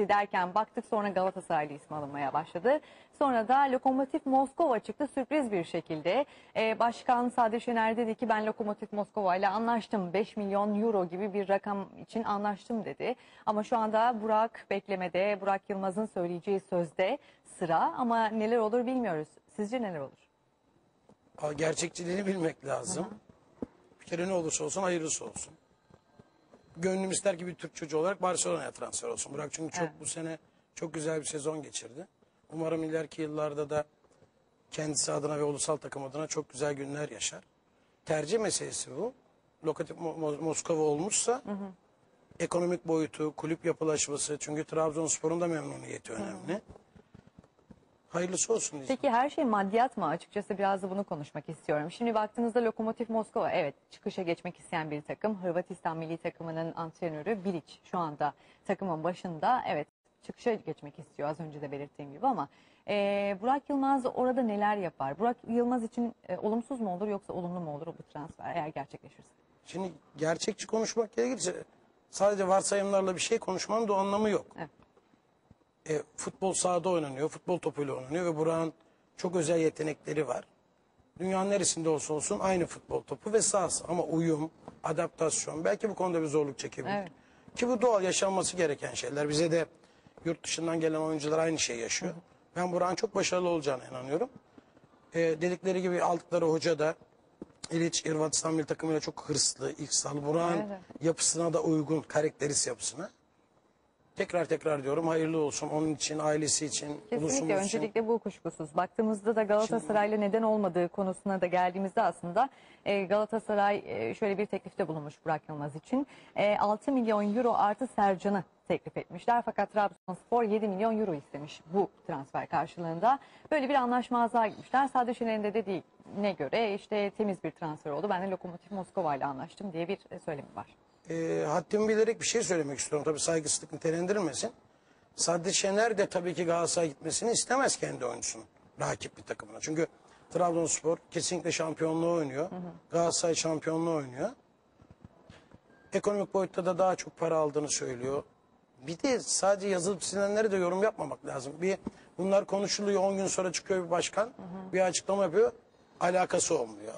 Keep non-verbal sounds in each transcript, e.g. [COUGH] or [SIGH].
gitti derken baktık sonra Galatasaraylı ismi alınmaya başladı. Sonra da Lokomotiv Moskova çıktı sürpriz bir şekilde. Ee, Başkan Sadri Şener dedi ki ben Lokomotiv Moskova ile anlaştım. 5 milyon euro gibi bir rakam için anlaştım dedi. Ama şu anda Burak beklemede, Burak Yılmaz'ın söyleyeceği sözde sıra ama neler olur bilmiyoruz. Sizce neler olur? Gerçekçiliğini bilmek lazım. Bir kere ne olursa olsun hayırlısı olsun. Gönlüm ister ki bir Türk çocuğu olarak Barcelona'ya transfer olsun. Burak çünkü çok Evet. bu sene çok güzel bir sezon geçirdi. Umarım ileriki yıllarda da kendisi adına ve ulusal takım adına çok güzel günler yaşar. Tercih meselesi bu. Lokomotiv Mo- Mo- Moskova olmuşsa ekonomik boyutu, kulüp yapılaşması çünkü Trabzonspor'un da memnuniyeti önemli. Hayırlısı olsun diyeceğim. Peki her şey maddiyat mı? Açıkçası biraz da bunu konuşmak istiyorum. Şimdi baktığınızda Lokomotiv Moskova evet çıkışa geçmek isteyen bir takım. Hırvatistan milli takımının antrenörü Bilic şu anda takımın başında. Evet çıkışa geçmek istiyor az önce de belirttiğim gibi ama e, Burak Yılmaz orada neler yapar? Burak Yılmaz için e, olumsuz mu olur yoksa olumlu mu olur bu transfer eğer gerçekleşirse? Şimdi gerçekçi konuşmak gerekirse sadece varsayımlarla bir şey konuşmanın da anlamı yok. Evet. E, futbol sahada oynanıyor, futbol topuyla oynanıyor ve Burak'ın çok özel yetenekleri var. Dünyanın neresinde olsa olsun aynı futbol topu ve sahası ama uyum, adaptasyon belki bu konuda bir zorluk çekebilir. Evet. Ki bu doğal yaşanması gereken şeyler. Bize de yurt dışından gelen oyuncular aynı şeyi yaşıyor. Ben Burak'ın çok başarılı olacağına inanıyorum. E, dedikleri gibi aldıkları hoca da İliç Hırvatistan milli takımıyla çok hırslı, ilksal. Burak'ın Evet, yapısına da uygun, karakteris yapısına. Tekrar tekrar diyorum hayırlı olsun onun için, ailesi için, Kesinlikle ulusumuz için. öncelikle bu kuşkusuz. Baktığımızda da Galatasaray'la neden olmadığı konusuna da geldiğimizde aslında e, Galatasaray e, şöyle bir teklifte bulunmuş Burak Yılmaz için. E, 6 milyon euro artı Sercan'ı teklif etmişler. Fakat Trabzonspor 7 milyon euro istemiş bu transfer karşılığında. Böyle bir anlaşmazlığa gitmişler. Sadece Şener'in de dediğine göre işte temiz bir transfer oldu. Ben de Lokomotiv Moskova ile anlaştım diye bir e, söylemi var. E, haddimi bilerek bir şey söylemek istiyorum. Tabii saygısızlık nitelendirilmesin. Sadri Şener de tabii ki Galatasaray'a gitmesini istemez kendi oyuncusunun. Rakip bir takımına. Çünkü Trabzonspor kesinlikle şampiyonluğu oynuyor. Galatasaray şampiyonluğu oynuyor. Ekonomik boyutta da daha çok para aldığını söylüyor. Bir de sadece yazılıp silinenlere de yorum yapmamak lazım. Bir bunlar konuşuluyor 10 gün sonra çıkıyor bir başkan bir açıklama yapıyor. Alakası olmuyor.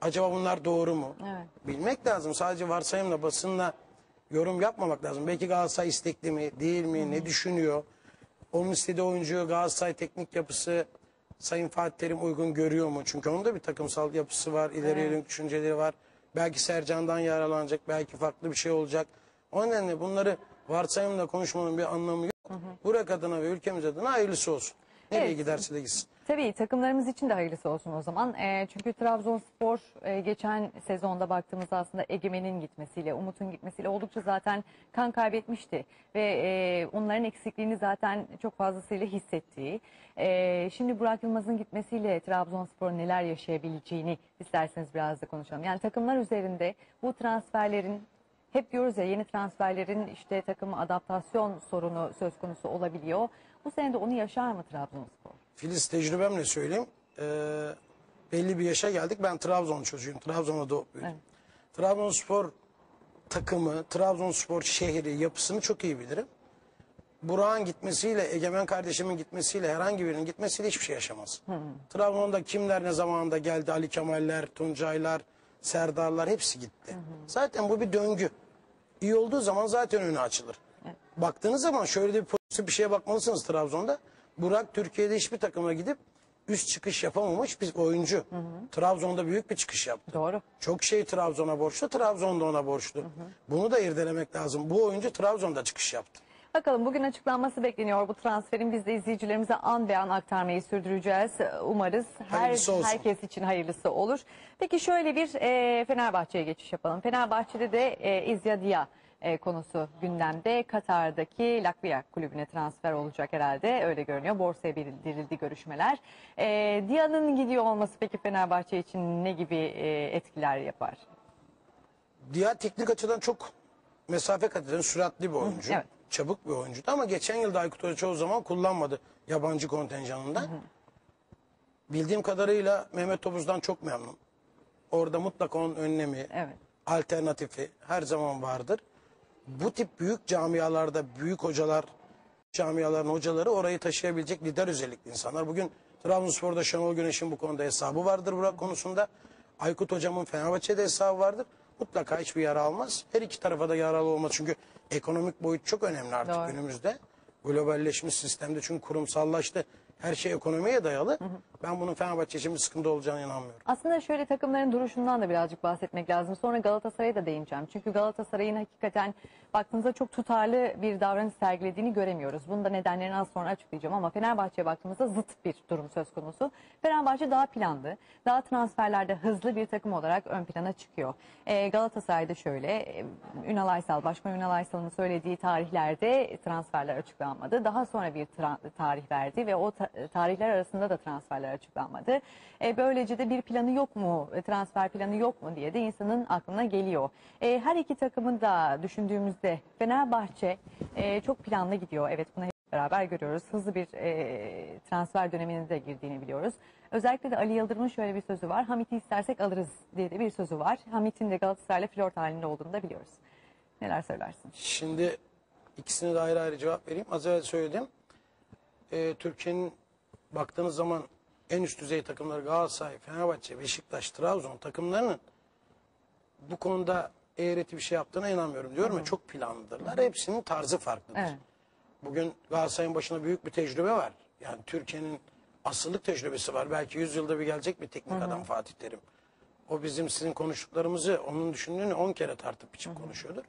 Acaba bunlar doğru mu? Evet. Bilmek lazım. Sadece varsayımla basınla yorum yapmamak lazım. Belki Galatasaray istekli mi, değil mi, ne düşünüyor? Onun istediği oyuncuyu Galatasaray teknik yapısı Sayın Fatih Terim uygun görüyor mu? Çünkü onun da bir takımsal yapısı var, ileri yönelik düşünceleri var. Belki Sercan'dan yararlanacak, belki farklı bir şey olacak. O nedenle bunları varsayımla konuşmanın bir anlamı yok. Burak adına ve ülkemiz adına hayırlısı olsun. Nereye Evet. giderse de gitsin. Tabii takımlarımız için de hayırlısı olsun o zaman. Ee, çünkü Trabzonspor e, geçen sezonda baktığımızda aslında Egemen'in gitmesiyle, Umut'un gitmesiyle oldukça zaten kan kaybetmişti. Ve e, onların eksikliğini zaten çok fazlasıyla hissettiği. E, şimdi Burak Yılmaz'ın gitmesiyle Trabzonspor neler yaşayabileceğini isterseniz biraz da konuşalım. Yani takımlar üzerinde bu transferlerin hep diyoruz ya yeni transferlerin işte takım adaptasyon sorunu söz konusu olabiliyor. Bu sene de onu yaşar mı Trabzonspor? Filiz tecrübemle söyleyeyim. Ee, belli bir yaşa geldik. Ben Trabzon çocuğuyum. Trabzon'da doğup büyüdüm. Evet. Trabzonspor takımı, Trabzonspor şehri, yapısını çok iyi bilirim. Burak'ın gitmesiyle, Egemen kardeşimin gitmesiyle, herhangi birinin gitmesiyle hiçbir şey yaşamaz. Trabzon'da kimler ne zamanında geldi? Ali Kemaller, Tuncaylar, Serdarlar hepsi gitti. Zaten bu bir döngü. İyi olduğu zaman zaten önü açılır. Baktığınız zaman şöyle de bir pozitif bir şeye bakmalısınız Trabzon'da. Burak Türkiye'de hiçbir takıma gidip üst çıkış yapamamış bir oyuncu. Trabzon'da büyük bir çıkış yaptı. Doğru. Çok şey Trabzon'a borçlu, Trabzon'da ona borçlu. Bunu da irdelemek lazım. Bu oyuncu Trabzon'da çıkış yaptı. Bakalım bugün açıklanması bekleniyor bu transferin. Biz de izleyicilerimize an be an aktarmayı sürdüreceğiz. Umarız her herkes için hayırlısı olur. Peki şöyle bir e, Fenerbahçe'ye geçiş yapalım. Fenerbahçe'de de e, İzya Dia e, konusu gündemde. Katar'daki Lakvia kulübüne transfer olacak herhalde. Öyle görünüyor. Borsaya bildirildi görüşmeler. E, Dia'nın gidiyor olması peki Fenerbahçe için ne gibi e, etkiler yapar? Diğer teknik açıdan çok mesafe kat eden süratli bir oyuncu. evet. Çabuk bir oyuncuydu ama geçen yılda Aykut Hoca çoğu zaman kullanmadı yabancı kontenjanından. Bildiğim kadarıyla Mehmet Topuz'dan çok memnun. Orada mutlaka onun önlemi, Evet. alternatifi her zaman vardır. Bu tip büyük camialarda büyük hocalar camiaların hocaları orayı taşıyabilecek lider özellikli insanlar. Bugün Trabzonspor'da Şenol Güneş'in bu konuda hesabı vardır Burak konusunda. Aykut hocamın Fenerbahçe'de hesabı vardır. Mutlaka hiçbir yara almaz. Her iki tarafa da yaralı olmaz. Çünkü ekonomik boyut çok önemli artık Doğru. günümüzde. Globalleşmiş sistemde çünkü kurumsallaştı. Her şey ekonomiye dayalı. Ben bunun Fenerbahçe için bir sıkıntı olacağına inanmıyorum. Aslında şöyle takımların duruşundan da birazcık bahsetmek lazım. Sonra Galatasaray'a da değineceğim. Çünkü Galatasaray'ın hakikaten baktığınızda çok tutarlı bir davranış sergilediğini göremiyoruz. Bunun da nedenlerini az sonra açıklayacağım ama Fenerbahçe'ye baktığımızda zıt bir durum söz konusu. Fenerbahçe daha planlı, daha transferlerde hızlı bir takım olarak ön plana çıkıyor. Ee, Galatasaray'da şöyle, e, Ünal Aysal, Başkan Ünal Aysal'ın söylediği tarihlerde transferler açıklanmadı. Daha sonra bir tarih verdi ve o ta- tarihler arasında da transferler açıklanmadı. E, böylece de bir planı yok mu, e, transfer planı yok mu diye de insanın aklına geliyor. E, her iki takımın da düşündüğümüzde Fenerbahçe e, çok planlı gidiyor. Evet bunu beraber görüyoruz. Hızlı bir e, transfer dönemine de girdiğini biliyoruz. Özellikle de Ali Yıldırım'ın şöyle bir sözü var. Hamit'i istersek alırız diye de bir sözü var. Hamit'in de Galatasaray'la flört halinde olduğunu da biliyoruz. Neler söylersin? Şimdi ikisine de ayrı ayrı cevap vereyim. Az evvel söyledim. Ee, Türkiye'nin baktığınız zaman en üst düzey takımları Galatasaray, Fenerbahçe, Beşiktaş, Trabzon takımlarının bu konuda eğreti bir şey yaptığına inanmıyorum. Diyorum ya çok planlıdırlar. Hepsinin tarzı farklıdır. Evet. Bugün Galatasaray'ın başına büyük bir tecrübe var. Yani Türkiye'nin asıllık tecrübesi var. Belki 100 yılda bir gelecek bir teknik adam Fatih Terim. O bizim sizin konuştuklarımızı, onun düşündüğünü 10 kere tartıp biçip konuşuyordur.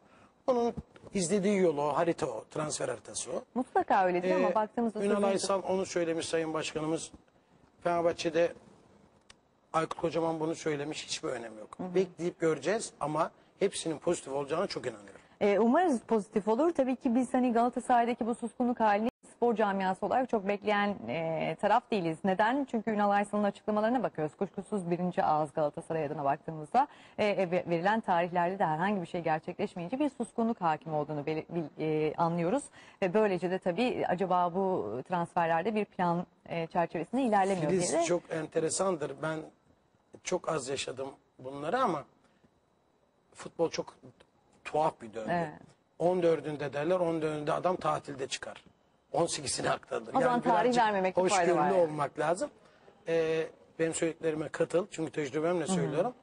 Onun izlediği yolu o, harita o, transfer haritası o. Mutlaka öyledir ama Ee, baktığımızda Ünal sözün- Aysal onu söylemiş Sayın Başkanımız. Fenerbahçe'de Aykut Kocaman bunu söylemiş. Hiçbir önemi yok. Bekleyip göreceğiz ama hepsinin pozitif olacağına çok inanıyorum. Ee, umarız pozitif olur. Tabii ki biz hani Galatasaray'daki bu suskunluk halini spor camiası olarak çok bekleyen e, taraf değiliz. Neden? Çünkü Ünal Aysal'ın açıklamalarına bakıyoruz. Kuşkusuz birinci ağız Galatasaray adına baktığımızda e, ve- verilen tarihlerde de herhangi bir şey gerçekleşmeyince bir suskunluk hakim olduğunu bil- e, anlıyoruz. Ve böylece de tabii acaba bu transferlerde bir plan e, çerçevesinde ilerlemiyor Filiz diye de çok enteresandır. Ben çok az yaşadım bunları ama futbol çok tuhaf bir döngü. Evet. 14'ünde derler 14'ünde adam tatilde çıkar. 18'ine haktadır. O zaman tarih birazcık vermemekte fayda var Hoşgörülü yani. olmak lazım. Ee, benim söylediklerime katıl. Çünkü tecrübemle söylüyorum.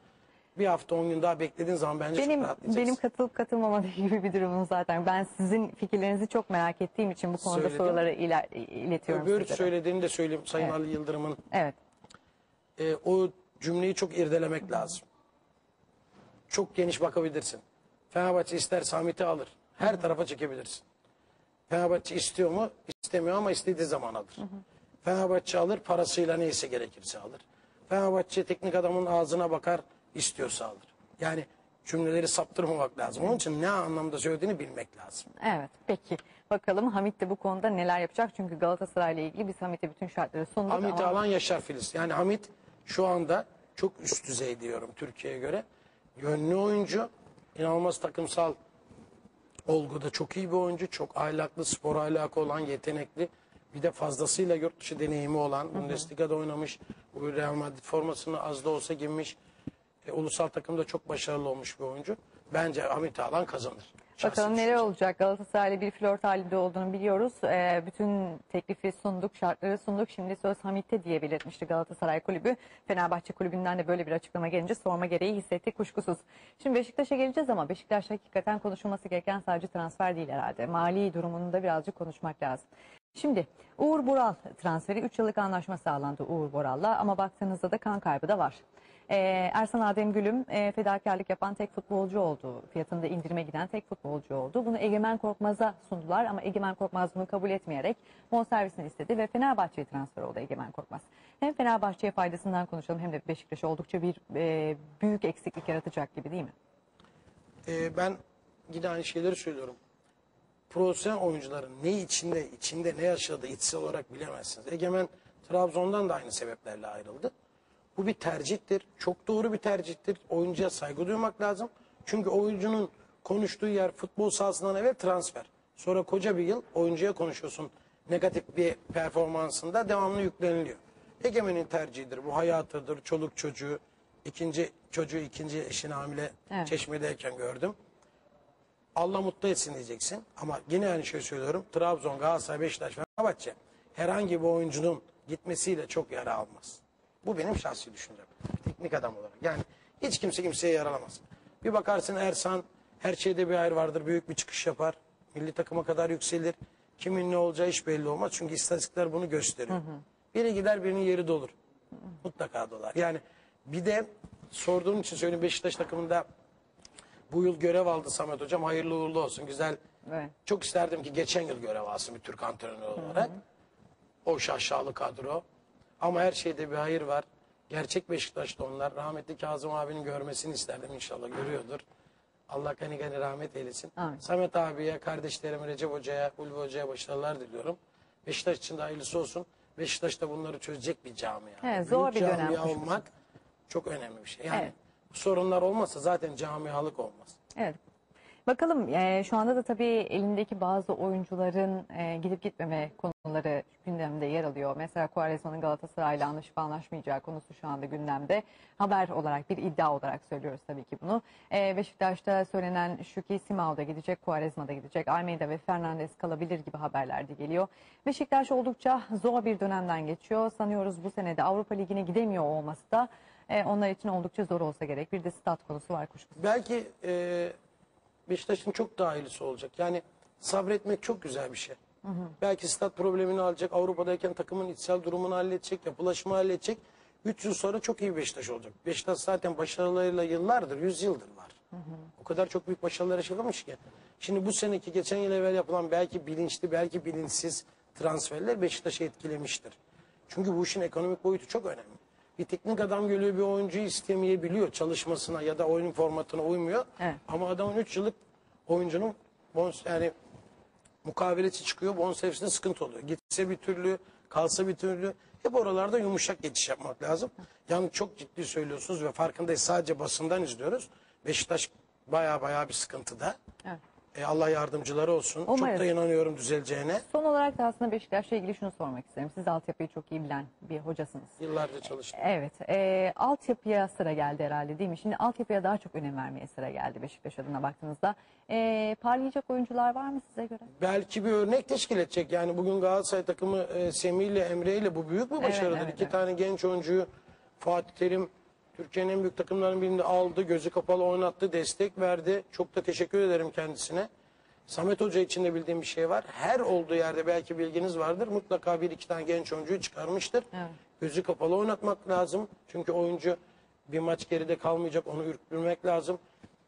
Bir hafta 10 gün daha beklediğin zaman bence Benim çok rahatlayacaksın. benim katılıp katılmama [LAUGHS] gibi bir durumum zaten. Ben sizin fikirlerinizi çok merak ettiğim için bu konuda Söyledim. soruları iler, iletiyorum Öbür sizlere. söylediğini de söyleyeyim Sayın Evet. Ali Yıldırım'ın. Evet. e, o cümleyi çok irdelemek lazım. Çok geniş bakabilirsin. Fenerbahçe ister Samet'i alır. Her tarafa çekebilirsin. Fenerbahçe istiyor mu? İstemiyor ama istediği zaman alır. Fenerbahçe alır, parasıyla neyse gerekirse alır. Fenerbahçe teknik adamın ağzına bakar, istiyorsa alır. Yani cümleleri saptırmamak lazım. Onun için ne anlamda söylediğini bilmek lazım. Evet. Peki. Bakalım Hamit de bu konuda neler yapacak? Çünkü Galatasaray ile ilgili biz Hamit'e bütün şartları sunduk Hamit'i ama alan Yaşar Filiz. Yani Hamit şu anda çok üst düzey diyorum Türkiye'ye göre. Yönlü oyuncu, inanılmaz takımsal olguda çok iyi bir oyuncu. Çok ahlaklı, spor ahlakı olan, yetenekli. Bir de fazlasıyla yurt dışı deneyimi olan, Bundesliga'da oynamış, bu Real Madrid formasını az da olsa giymiş. E, ulusal takımda çok başarılı olmuş bir oyuncu. Bence Hamit'i alan kazanır. Bakalım neler olacak? Galatasaray'la bir flört halinde olduğunu biliyoruz. Ee, bütün teklifi sunduk, şartları sunduk. Şimdi söz Hamit'te diye belirtmişti Galatasaray Kulübü. Fenerbahçe Kulübü'nden de böyle bir açıklama gelince sorma gereği hissettik kuşkusuz. Şimdi Beşiktaş'a geleceğiz ama Beşiktaş hakikaten konuşulması gereken sadece transfer değil herhalde. Mali durumunu da birazcık konuşmak lazım. Şimdi Uğur Boral transferi 3 yıllık anlaşma sağlandı Uğur Boral'la ama baktığınızda da kan kaybı da var. Ee, Ersan Adem Gülüm e, fedakarlık yapan tek futbolcu oldu. Fiyatında indirime giden tek futbolcu oldu. Bunu Egemen Korkmaz'a sundular ama Egemen Korkmaz bunu kabul etmeyerek bonservisini istedi ve Fenerbahçe'ye transfer oldu Egemen Korkmaz. Hem Fenerbahçe'ye faydasından konuşalım hem de Beşiktaş'a oldukça bir e, büyük eksiklik yaratacak gibi değil mi? Ee, ben yine aynı şeyleri söylüyorum. Profesyonel oyuncuların ne içinde, içinde ne yaşadığı içsel olarak bilemezsiniz. Egemen Trabzon'dan da aynı sebeplerle ayrıldı. Bu bir tercihtir. Çok doğru bir tercihtir. Oyuncuya saygı duymak lazım. Çünkü oyuncunun konuştuğu yer futbol sahasından evvel transfer. Sonra koca bir yıl oyuncuya konuşuyorsun. Negatif bir performansında devamlı yükleniliyor. Egemen'in tercihidir. Bu hayatıdır. Çoluk çocuğu. ikinci çocuğu ikinci eşine hamile Evet. çeşmedeyken gördüm. Allah mutlu etsin diyeceksin. Ama yine aynı şey söylüyorum. Trabzon, Galatasaray, Beşiktaş, Fenerbahçe herhangi bir oyuncunun gitmesiyle çok yara almaz. Bu benim şahsi düşüncem. Bir teknik adam olarak. Yani hiç kimse kimseye yaralamaz. Bir bakarsın Ersan her şeyde bir hayır vardır. Büyük bir çıkış yapar. Milli takıma kadar yükselir. Kimin ne olacağı hiç belli olmaz. Çünkü istatistikler bunu gösteriyor. Biri gider birinin yeri dolur. Mutlaka dolar. Yani bir de sorduğum için söyleyeyim Beşiktaş takımında bu yıl görev aldı Samet Hocam. Hayırlı uğurlu olsun. Güzel. Evet. Çok isterdim ki geçen yıl görev alsın bir Türk antrenörü olarak. O şaşalı kadro. Ama her şeyde bir hayır var. Gerçek Beşiktaş'ta onlar. Rahmetli Kazım abinin görmesini isterdim inşallah görüyordur. Allah gani gani rahmet eylesin. Amin. Samet abiye, kardeşlerim Recep Hoca'ya, Ulvi Hoca'ya başarılar diliyorum. Beşiktaş için de hayırlısı olsun. Beşiktaş da bunları çözecek bir camia. Evet, zor Büyük bir camia olmak çok önemli bir şey. Yani Evet. bu sorunlar olmazsa zaten camialık olmaz. Evet. Bakalım e, şu anda da tabii elindeki bazı oyuncuların e, gidip gitmeme konuları gündemde yer alıyor. Mesela Quaresma'nın Galatasaray'la anlaşıp anlaşmayacağı konusu şu anda gündemde. Haber olarak bir iddia olarak söylüyoruz tabii ki bunu. E, Beşiktaş'ta söylenen şu ki Simao da gidecek, Quaresma da gidecek. Almeida ve Fernandes kalabilir gibi haberler de geliyor. Beşiktaş oldukça zor bir dönemden geçiyor. Sanıyoruz bu senede Avrupa Ligi'ne gidemiyor olması da e, onlar için oldukça zor olsa gerek. Bir de stat konusu var kuşkusuz. Belki e, Beşiktaş'ın çok daha iyisi olacak. Yani sabretmek çok güzel bir şey. Belki stat problemini alacak. Avrupa'dayken takımın içsel durumunu halledecek. Yapılaşma halledecek. 3 yıl sonra çok iyi Beşiktaş olacak. Beşiktaş zaten başarılarıyla yıllardır, 100 yıldır var. O kadar çok büyük başarılar yaşamış ki. Şimdi bu seneki geçen yıl evvel yapılan belki bilinçli, belki bilinçsiz transferler Beşiktaş'ı etkilemiştir. Çünkü bu işin ekonomik boyutu çok önemli. Bir teknik adam geliyor bir oyuncuyu istemeyebiliyor çalışmasına ya da oyun formatına uymuyor. Evet. Ama adamın 3 yıllık oyuncunun bons yani mukavelesi çıkıyor. Bonservisinde sıkıntı oluyor. Gitse bir türlü, kalsa bir türlü. Hep oralarda yumuşak geçiş yapmak lazım. Yani çok ciddi söylüyorsunuz ve farkındayız. Sadece basından izliyoruz. Beşiktaş baya baya bir sıkıntıda. Evet. E, Allah yardımcıları olsun. Umarız. Çok da inanıyorum düzeleceğine. Son olarak da aslında Beşiktaş'la ilgili şunu sormak isterim. Siz altyapıyı çok iyi bilen bir hocasınız. Yıllarca çalıştım. Evet, e, altyapıya sıra geldi herhalde değil mi? Şimdi altyapıya daha çok önem vermeye sıra geldi Beşiktaş adına baktığınızda. E, parlayacak oyuncular var mı size göre? belki bir örnek teşkil edecek. Yani bugün Galatasaray takımı e, Semih ile Emre ile bu büyük bir başarıdır. evet, İki evet. tane genç oyuncuyu Fatih Terim Türkiye'nin en büyük takımlarının birinde aldı. Gözü kapalı oynattı, destek verdi. Çok da teşekkür ederim kendisine. Samet Hoca için de bildiğim bir şey var. Her olduğu yerde belki bilginiz vardır. Mutlaka bir iki tane genç oyuncuyu çıkarmıştır. Evet. Gözü kapalı oynatmak lazım. Çünkü oyuncu bir maç geride kalmayacak. Onu ürktürmek lazım.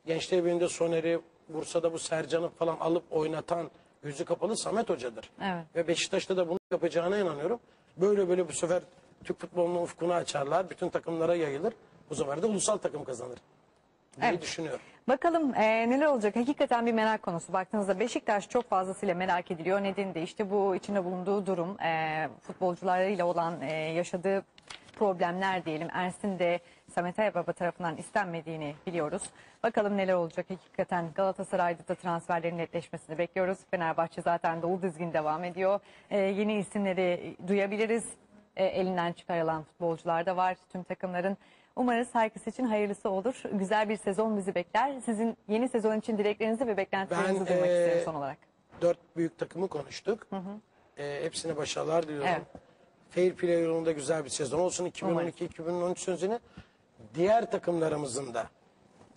Gençler Birliği'nde Soner'i, Bursa'da bu Sercan'ı falan alıp oynatan gözü kapalı Samet Hoca'dır. Evet. Ve Beşiktaş'ta da bunu yapacağına inanıyorum. Böyle böyle bu sefer Türk futbolunun ufkunu açarlar. Bütün takımlara yayılır. Bu sefer de ulusal takım kazanır. diye Evet. düşünüyorum. Bakalım e, neler olacak? Hakikaten bir merak konusu. Baktığınızda Beşiktaş çok fazlasıyla merak ediliyor. Nedeni de işte bu içinde bulunduğu durum, e, futbolcularıyla olan e, yaşadığı problemler diyelim. Ersin de Samet Aybaba tarafından istenmediğini biliyoruz. Bakalım neler olacak hakikaten. Galatasaray'da da transferlerin netleşmesini bekliyoruz. Fenerbahçe zaten dolu dizgin devam ediyor. E, yeni isimleri duyabiliriz. E, elinden çıkarılan futbolcular da var tüm takımların. Umarız herkes için hayırlısı olur. Güzel bir sezon bizi bekler. Sizin yeni sezon için dileklerinizi ve beklentilerinizi Ben, duymak e, isterim son olarak. Dört büyük takımı konuştuk. Ee, hepsine başarılar diliyorum. Evet. Fair play yolunda güzel bir sezon olsun 2012-2013 sözünü. Diğer takımlarımızın da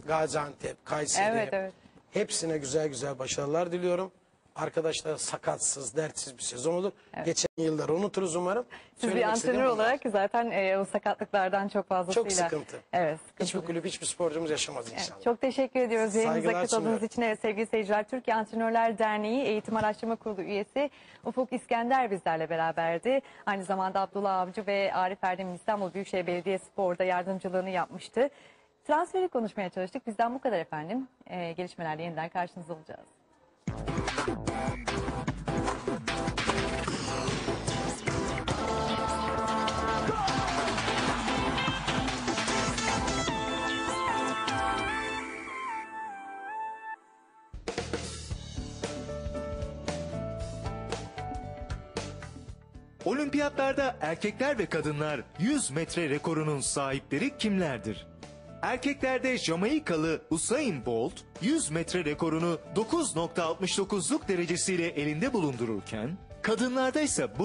Gaziantep, Kayseri Evet, evet. hepsine güzel güzel başarılar diliyorum. Arkadaşlar sakatsız, dertsiz bir sezon olur. Geçen yılları unuturuz umarım. Siz bir Söylemek istediğim antrenör bunlar. olarak zaten e, o sakatlıklardan çok fazlasıyla. Çok sıkıntı. Evet. sıkıntı. Hiçbir kulüp, hiçbir sporcumuz yaşamaz inşallah. Çok teşekkür ediyoruz yayınımıza katıldığınız için. Evet, sevgili seyirciler, Türkiye Antrenörler Derneği Eğitim Araştırma Kurulu üyesi Ufuk İskender bizlerle beraberdi. Aynı zamanda Abdullah Avcı ve Arif Erdem'in İstanbul Büyükşehir Belediyespor'da yardımcılığını yapmıştı. Transferi konuşmaya çalıştık. Bizden bu kadar efendim. Ee, gelişmelerle yeniden karşınızda olacağız. Olimpiyatlarda erkekler ve kadınlar 100 metre rekorunun sahipleri kimlerdir? Erkeklerde Jamaikalı Usain Bolt 100 metre rekorunu 9.69'luk derecesiyle elinde bulundururken kadınlarda ise bu